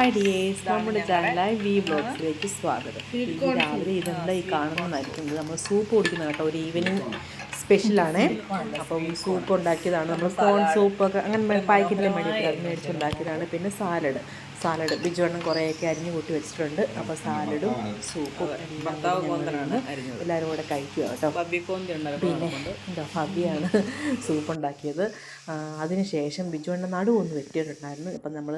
Hi dears നമ്മുടെ ചാനലായ V ബ്ലോഗ്സിലേക്ക് സ്വാഗതം. രാവിലെ ഇതെന്താ ഈ കാണുന്നതായിരിക്കുന്നത്? നമ്മൾ സൂപ്പ് കുടിക്കുന്ന കേട്ടോ ഒരു ഈവനിങ് സ്പെഷ്യലാണ് അപ്പം സൂപ്പ് ഉണ്ടാക്കിയതാണ്. നമ്മൾ കോൺ സൂപ്പ് ഒക്കെ അങ്ങനെ പാക്കറ്റിൽ മേടിക്കുന്നത് മേടിച്ചുണ്ടാക്കിയതാണ്. പിന്നെ സാലഡ് സാലഡ് ബിജുവണ്ണം കുറേയൊക്കെ അരിഞ്ഞു കൂട്ടി വെച്ചിട്ടുണ്ട്. അപ്പോൾ സാലഡും സൂപ്പും എല്ലാം എല്ലാവരും കൂടെ കഴിക്കുക കേട്ടോ. പിന്നെ എന്താ ഭവ്യാണ് സൂപ്പ് ഉണ്ടാക്കിയത് അതിനുശേഷം ബിജുവണ്ണ നടു ഒന്ന് വെട്ടിയിട്ടുണ്ടായിരുന്നു. ഇപ്പം നമ്മൾ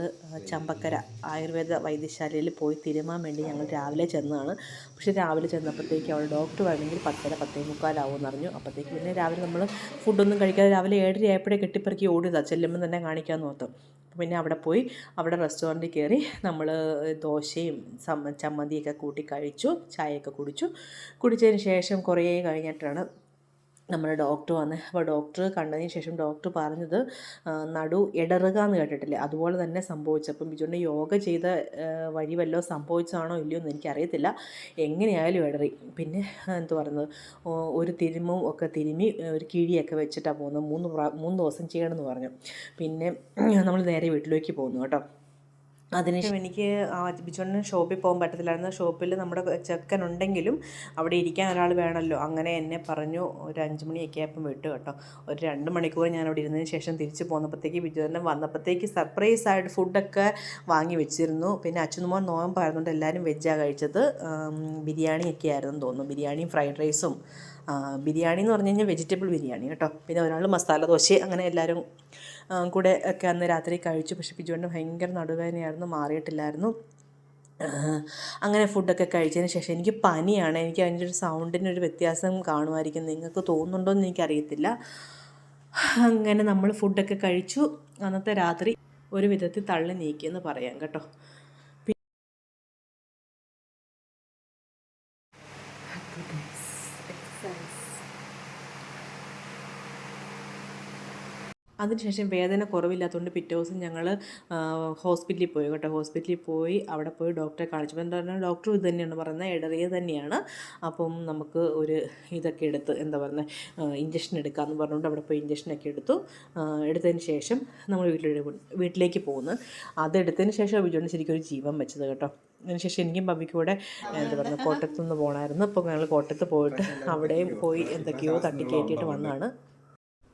ചമ്പക്കര ആയുർവേദ വൈദ്യശാലയിൽ പോയി തിരുമാൻ വേണ്ടി ഞങ്ങൾ രാവിലെ ചെന്നതാണ്. പക്ഷേ രാവിലെ ചെന്നപ്പോഴത്തേക്ക് അവിടെ ഡോക്ടർ വേണമെങ്കിൽ പത്തര പത്തേ മുക്കാലാവും എന്ന് പറഞ്ഞു. അപ്പോഴത്തേക്ക് പിന്നെ രാവിലെ നമ്മൾ ഫുഡൊന്നും കഴിക്കാതെ രാവിലെ ഏഴര ആയപ്പോഴേ കെട്ടിപ്പിറക്കി ഓടിയതാണ് ചെല്ലുമ്പോൾ തന്നെ കാണിക്കാമെന്ന് ഓർത്തു. പിന്നെ അവിടെ പോയി അവിടെ റെസ്റ്റോറന്റിൽ കയറി നമ്മൾ ദോശയും ചമ്മന്തിയൊക്കെ കൂട്ടി കഴിച്ചു ചായയൊക്കെ കുടിച്ചു. കുടിച്ചതിന് ശേഷം കുറേ കഴിഞ്ഞിട്ടാണ് നമ്മുടെ ഡോക്ടർ വന്ന് അപ്പോൾ ഡോക്ടർ കണ്ടതിന് ശേഷം ഡോക്ടർ പറഞ്ഞത് നടു ഇടറുക എന്ന് കേട്ടിട്ടില്ലേ? അതുപോലെ തന്നെ സംഭവിച്ചു. അപ്പം ബിജുവിന്റെ യോഗ ചെയ്ത വഴി വല്ലതും സംഭവിച്ചാണോ ഇല്ലയോ എന്ന് എനിക്കറിയത്തില്ല. എങ്ങനെയായാലും ഇടറി പിന്നെ എന്ത് പറയുന്നത്? ഒരു തിരുമും ഒക്കെ തിരുമി ഒരു കിഴിയൊക്കെ വെച്ചിട്ടാണ് പോകുന്നത്. മൂന്ന് പ്രാ- മൂന്ന് ദിവസം ചെയ്യണമെന്ന് പറഞ്ഞു. പിന്നെ നമ്മൾ നേരെ വീട്ടിലേക്ക് പോകുന്നു കേട്ടോ. അതിനുശേഷം എനിക്ക് ആ ബിജുണ്ണന് ഷോപ്പിൽ പോകാൻ പറ്റത്തില്ലായിരുന്നു. ഷോപ്പിൽ നമ്മുടെ ചെക്കൻ ഉണ്ടെങ്കിലും അവിടെ ഇരിക്കാൻ ഒരാൾ വേണമല്ലോ. അങ്ങനെ എന്നെ പറഞ്ഞു ഒരു അഞ്ച് മണിയൊക്കെ ആയപ്പം വിട്ടു കേട്ടോ. ഒരു രണ്ട് മണിക്കൂർ ഞാൻ അവിടെ ഇരുന്നതിന് ശേഷം തിരിച്ച് പോന്നപ്പോഴത്തേക്ക് ബിജുണ്ണൻ വന്നപ്പോഴത്തേക്ക് സർപ്രൈസ് ആയിട്ട് ഫുഡൊക്കെ വാങ്ങി വെച്ചിരുന്നു. പിന്നെ അച്ഛനുമോൻ നോയമ്പായിരുന്നുകൊണ്ട് എല്ലാവരും വെജ്ജാണ് കഴിച്ചത്. ബിരിയാണിയൊക്കെ ആയിരുന്നു തോന്നുന്നു. ബിരിയാണിയും ഫ്രൈഡ് റൈസും ബിരിയാണി എന്ന് പറഞ്ഞു കഴിഞ്ഞാൽ വെജിറ്റബിൾ ബിരിയാണി കേട്ടോ. പിന്നെ ഒരാൾ മസാല ദോശ അങ്ങനെ എല്ലാവരും കൂടെ ഒക്കെ അന്ന് രാത്രി കഴിച്ചു. പക്ഷേ ബിജുവിന്റെ ഭയങ്കര നടുവേദനയായിരുന്നു മാറിയിട്ടില്ലായിരുന്നു. അങ്ങനെ ഫുഡൊക്കെ കഴിച്ചതിന് ശേഷം എനിക്ക് പനിയാണ്. എനിക്ക് അതിന്റെ ഒരു സൗണ്ടിനൊരു വ്യത്യാസം കാണുമായിരിക്കും. നിങ്ങൾക്ക് തോന്നുന്നുണ്ടോ എന്ന് എനിക്കറിയത്തില്ല. അങ്ങനെ നമ്മൾ ഫുഡൊക്കെ കഴിച്ചു. അന്നത്തെ രാത്രി ഒരു വിധത്തിൽ തള്ളി നീക്കിയെന്ന് പറയാം കേട്ടോ. അതിനുശേഷം വേദന കുറവില്ലാത്തതുകൊണ്ട് പിറ്റേ ദിവസം ഞങ്ങൾ ഹോസ്പിറ്റലിൽ പോയി കേട്ടോ. ഹോസ്പിറ്റലിൽ പോയി അവിടെ പോയി ഡോക്ടറെ കാണിച്ചപ്പോൾ എന്താ പറഞ്ഞാൽ ഡോക്ടർ ഇത് തന്നെയാണ് പറയുന്നത്. ഇടറിയ തന്നെയാണ്. അപ്പം നമുക്ക് ഒരു ഇതൊക്കെ എടുത്ത് എന്താ പറയുന്നത് ഇഞ്ചക്ഷൻ എടുക്കാമെന്ന് പറഞ്ഞുകൊണ്ട് അവിടെ പോയി ഇഞ്ചക്ഷനൊക്കെ എടുത്തു. എടുത്തതിന് ശേഷം നമ്മൾ വീട്ടിലേക്ക് വീട്ടിലേക്ക് പോകുന്നു. അതെടുത്തതിന് ശേഷം ബിജുവിന് ശരിക്കും ഒരു ജീവൻ വെച്ചത് കേട്ടോ. അതിനുശേഷം എനിക്കും പബ്ബിക്കും കൂടെ എന്താ പറയുക കോട്ടയത്തുനിന്ന് പോകണമായിരുന്നു. അപ്പോൾ ഞങ്ങൾ കോട്ടയത്ത് പോയിട്ട് അവിടെയും പോയി എന്തൊക്കെയോ തട്ടിക്കയറ്റിയിട്ട് വന്നതാണ്.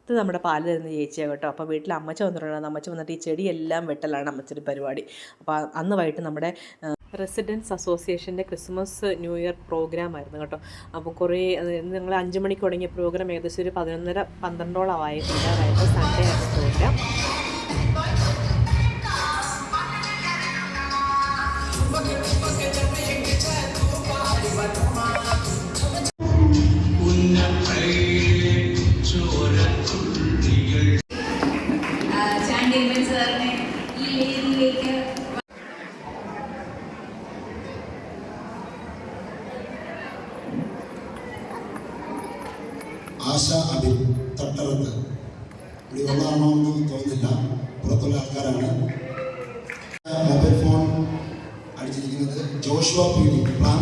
ഇത് നമ്മുടെ പാൽ തരുന്ന ചേച്ചിയാണ് കേട്ടോ. അപ്പോൾ വീട്ടിൽ അമ്മച്ച വന്നിട്ടുണ്ടായിരുന്നു. അമ്മച്ച വന്നിട്ട് ഈ ചെടിയെല്ലാം വെട്ടലാണ് അമ്മച്ചൊരു പരിപാടി. അപ്പോൾ അന്ന് വൈകിട്ട് നമ്മുടെ റെസിഡൻസ് അസോസിയേഷന്റെ ക്രിസ്മസ് ന്യൂ ഇയർ പ്രോഗ്രാം ആയിരുന്നു കേട്ടോ. അപ്പോൾ കുറേ ഞങ്ങൾ അഞ്ച് മണിക്ക് തുടങ്ങിയ പ്രോഗ്രാം ഏകദേശം ഒരു പതിനൊന്നര പന്ത്രണ്ടോളം ആയിട്ടുണ്ട്. അതായത് സൺഡേ ആയിരുന്നു പ്രോഗ്രാം ആശ അബിൻ തട്ടറത്ത് ഇവിടെ ഒന്നാണോന്നും തോന്നുന്നില്ല. പുറത്തുള്ള ആൾക്കാരാണ്. Mobile phone അടിച്ചിരിക്കുന്നത് Joshua P D plan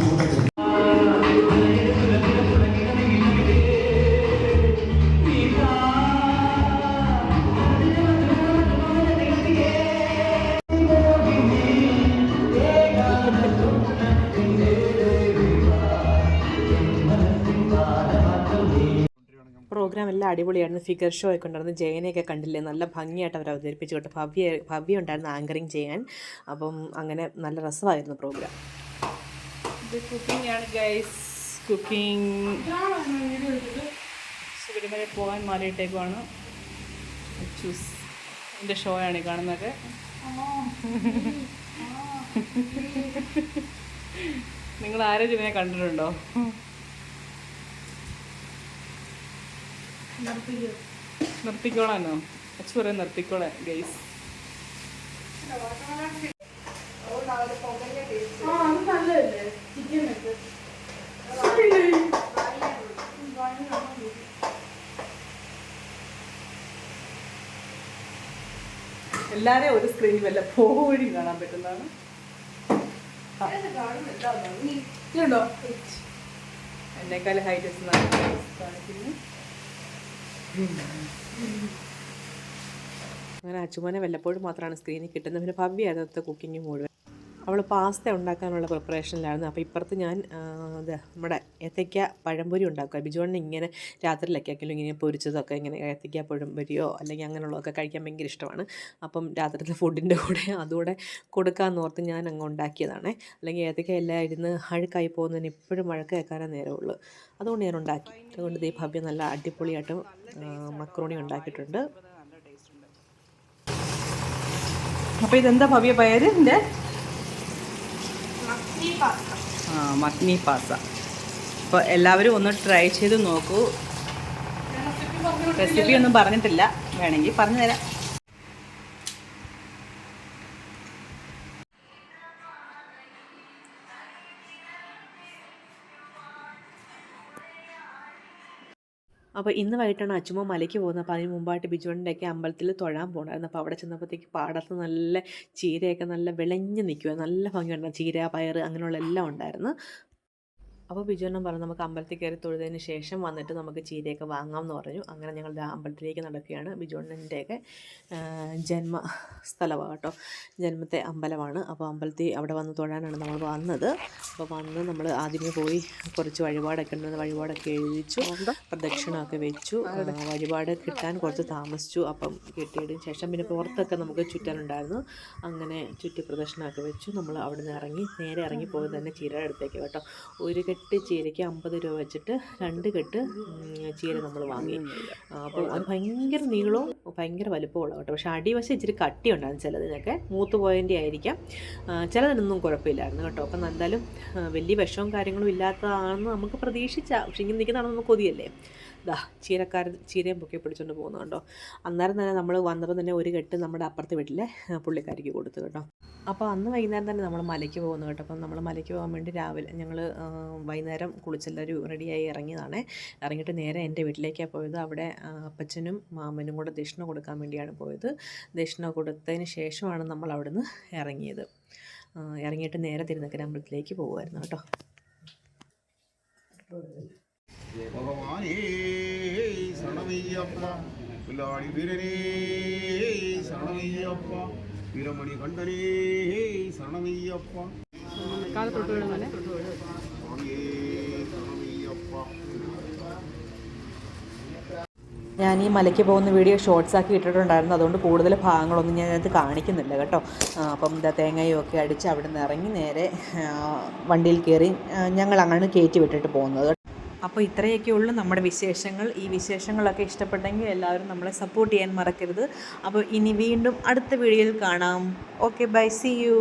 program എല്ലാം അടിപൊളിയായിരുന്നു. ഫിഗർ ഷോ ഒക്കെ ഉണ്ടായിരുന്നു. ജയനെയൊക്കെ കണ്ടില്ലേ? നല്ല ഭംഗിയായിട്ട് അവർ അവതരിപ്പിച്ചു കേട്ടോ ഭവ്യ ഭവ്യ ഉണ്ടായിരുന്നു ആങ്കറിങ് ചെയ്യാൻ. അപ്പം അങ്ങനെ നല്ല രസമായിരുന്നു പ്രോഗ്രാം. ഇത് കുക്കിംഗ് ആണ് ഗൈസ് കുക്കിംഗ് ശബരിമല പോകാൻ മാറിയിട്ടേക്കുവാണ്. ചൂസ് എന്റെ ഷോ ആണ് ഈ കാണുന്നത്. നിങ്ങൾ ആരും ഇതിനെ കണ്ടിട്ടുണ്ടോ? നിർത്തിക്കോളാനോ? അച്ഛ പറയാൻ നിർത്തിക്കോളാൻ ഗൈസ് എല്ലാരെയും ഒരു സ്ക്രീനിൽ വല്ല പോഴി കാണാൻ പറ്റുന്നതാണ്. ഇതുണ്ടോ? എന്നെക്കാൾ ഹൈറ്റ് കാണിക്കുന്നു അങ്ങനെ അച്ചുമോനെ വല്ലപ്പോഴും മാത്രമാണ് സ്ക്രീനിൽ കിട്ടുന്നത്. പിന്നെ ഭവ്യായിരുന്നു കുക്കിംഗ് മുഴുവൻ. അവൾ പാസ്ത ഉണ്ടാക്കാനുള്ള പ്രിപ്പറേഷനിലായിരുന്നു അപ്പോൾ ഇപ്പുറത്ത് ഞാൻ ഇത് നമ്മുടെ ഏത്തയ്ക്ക പഴംപൊരി ഉണ്ടാക്കുക. ബിജുവണ്ണ ഇങ്ങനെ രാത്രിയിലൊക്കെ ആക്കിയാലും ഇങ്ങനെ പൊരിച്ചതൊക്കെ ഇങ്ങനെ ഏത്തയ്ക്ക പഴംപൊരിയോ അല്ലെങ്കിൽ അങ്ങനെയുള്ളതൊക്കെ കഴിക്കാൻ ഭയങ്കര ഇഷ്ടമാണ്. അപ്പം രാത്രിയിലത്തെ ഫുഡിന്റെ കൂടെ അതുകൂടെ കൊടുക്കാമെന്ന് ഓർത്ത് ഞാൻ അങ്ങ് ഉണ്ടാക്കിയതാണ്. അല്ലെങ്കിൽ ഏത്തയ്ക്ക എല്ലാം ഇരുന്ന് അഴുക്കായി പോകുന്നതിന് ഇപ്പോഴും വഴക്ക് കേൾക്കാനേ നേരമുള്ളൂ. അതുകൊണ്ട് ഞാൻ ഉണ്ടാക്കി. അതുകൊണ്ട് ഈ ഭവ്യ നല്ല അടിപൊളിയായിട്ട് മക്രോണി ഉണ്ടാക്കിയിട്ടുണ്ട്. അപ്പോൾ ഇതെന്താ ഭവ്യ പേര്? എന്റെ ആ മക്നി പാസ അപ്പോൾ എല്ലാവരും ഒന്ന് ട്രൈ ചെയ്ത് നോക്കൂ. റെസിപ്പി ഒന്നും പറഞ്ഞിട്ടില്ല. വേണമെങ്കിൽ പറഞ്ഞു തരാം അപ്പോൾ ഇന്ന് വൈകിട്ടാണ് അച്ചുമ്മ മലയ്ക്ക് പോകുന്നത്. അപ്പോൾ അതിന് മുമ്പായിട്ട് ബിജുവണ്ണന്റെയൊക്കെ അമ്പലത്തിൽ തൊഴാൻ പോകണമായിരുന്നു അപ്പോൾ അവിടെ ചെന്നപ്പോഴത്തേക്ക് പാടത്ത് നല്ല ചീരയൊക്കെ നല്ല വിളഞ്ഞ് നിൽക്കുക നല്ല ഭംഗിയുണ്ടായിരുന്നു ചീര പയർ അങ്ങനെയുള്ള എല്ലാം ഉണ്ടായിരുന്നു. അപ്പോൾ ബിജുവണ്ണൻ പറഞ്ഞു നമുക്ക് അമ്പലത്തിൽ കയറി തൊഴുതതിന് ശേഷം വന്നിട്ട് നമുക്ക് ചീരയൊക്കെ വാങ്ങാമെന്ന് പറഞ്ഞു. അങ്ങനെ ഞങ്ങൾ അമ്പലത്തിലേക്ക് നടക്കുകയാണ്. ബിജുവണ്ണന്റെയൊക്കെ ജന്മ സ്ഥലമാണ് കേട്ടോ. ജന്മത്തെ അമ്പലമാണ്. അപ്പോൾ അമ്പലത്തിൽ അവിടെ വന്ന് തൊഴാനാണ് നമ്മൾ വന്നത്. അപ്പോൾ വന്ന് നമ്മൾ ആദ്യമേ പോയി കുറച്ച് വഴിപാടൊക്കെ ഉണ്ടെന്ന് വഴിപാടൊക്കെ എഴുതിച്ചു പ്രദക്ഷിണമൊക്കെ വെച്ചു. വഴിപാട് കിട്ടാൻ കുറച്ച് താമസിച്ചു. അപ്പം കിട്ടിയതിന് ശേഷം പിന്നെ പുറത്തൊക്കെ നമുക്ക് ചുറ്റാനുണ്ടായിരുന്നു. അങ്ങനെ ചുറ്റി പ്രദക്ഷിണമൊക്കെ വെച്ചു. നമ്മൾ അവിടെ നിന്ന് ഇറങ്ങി നേരെ ഇറങ്ങി പോയി തന്നെ ചീരയുടെ അടുത്തേക്ക് കേട്ടോ. ഒരു കെട്ട് ചീരയ്ക്ക് അമ്പത് രൂപ വെച്ചിട്ട് രണ്ട് കെട്ട് ചീര നമ്മൾ വാങ്ങി. അപ്പോൾ അത് ഭയങ്കര നീളവും ഭയങ്കര വലുപ്പമുള്ള കേട്ടോ. പക്ഷേ അടിവശം ഇച്ചിരി കട്ടി ഉണ്ടായിരുന്നു ചിലതിനൊക്കെ. മൂത്ത് പോയതിന്റെ ആയിരിക്കാം. ചിലതിനൊന്നും കുഴപ്പമില്ലായിരുന്നു കേട്ടോ. അപ്പം എന്തായാലും വലിയ വിഷവും കാര്യങ്ങളും ഇല്ലാത്തതാണെന്ന് നമുക്ക് പ്രതീക്ഷിച്ച. പക്ഷേ ഇങ്ങനെ നിൽക്കുന്നതാണ് നമുക്ക് കൊതിയല്ലേ? ദാ ചീരക്കാരൻ ചീരയും പൊക്കി പിടിച്ചുകൊണ്ട് പോകുന്നു കേട്ടോ അന്നേരം തന്നെ നമ്മൾ വന്നപ്പോൾ തന്നെ ഒരു കെട്ട് നമ്മുടെ അപ്പുറത്തെ വീട്ടിലെ പുള്ളിക്കാരിക്ക് കൊടുത്തു കേട്ടോ. അപ്പോൾ അന്ന് വൈകുന്നേരം തന്നെ നമ്മൾ മലയ്ക്ക് പോകുന്നു കേട്ടോ. അപ്പം നമ്മൾ മലയ്ക്ക് പോകാൻ വേണ്ടി രാവിലെ ഞങ്ങൾ വൈകുന്നേരം കുളിച്ചെല്ലാവരും റെഡിയായി ഇറങ്ങിയതാണ്. ഇറങ്ങിയിട്ട് നേരെ എന്റെ വീട്ടിലേക്കാണ് പോയത്. അവിടെ അപ്പച്ചനും മാമനും കൂടെ ദക്ഷിണ കൊടുക്കാൻ വേണ്ടിയാണ് പോയത്. ദക്ഷിണ കൊടുത്തതിന് ശേഷമാണ് നമ്മൾ അവിടുന്ന് ഇറങ്ങിയത്. ആ, ഇറങ്ങിയിട്ട് നേരെ തിരുനക്കര അമ്പലത്തിലേക്ക് പോകുമായിരുന്നു കേട്ടോ. ഭഗവാനേ ശരണമയ്യപ്പ. പുല്ലാടി വീരനേ ശരണമയ്യപ്പ. വീരമണി കണ്ഠനേ ശരണമയ്യപ്പ. ഞാൻ ഈ മലയ്ക്ക് പോകുന്ന വീഡിയോ ഷോർട്സ് ആക്കി ഇട്ടിട്ടുണ്ടായിരുന്നു. അതുകൊണ്ട് കൂടുതൽ ഭാഗങ്ങളൊന്നും ഞാൻ അതിനകത്ത് കാണിക്കുന്നില്ല കേട്ടോ. അപ്പം എന്താ തേങ്ങയും ഒക്കെ അടിച്ച് അവിടെ നിന്ന് ഇറങ്ങി നേരെ വണ്ടിയിൽ കയറി ഞങ്ങൾ അങ്ങനെ കയറ്റി വിട്ടിട്ട് പോകുന്നത് അപ്പോൾ ഇത്രയൊക്കെ ഉള്ളൂ നമ്മുടെ വിശേഷങ്ങൾ. ഈ വിശേഷങ്ങളൊക്കെ ഇഷ്ടപ്പെട്ടെങ്കിൽ എല്ലാവരും നമ്മളെ സപ്പോർട്ട് ചെയ്യാൻ മറക്കരുത്. അപ്പോൾ ഇനി വീണ്ടും അടുത്ത വീഡിയോയിൽ കാണാം. Okay bye C U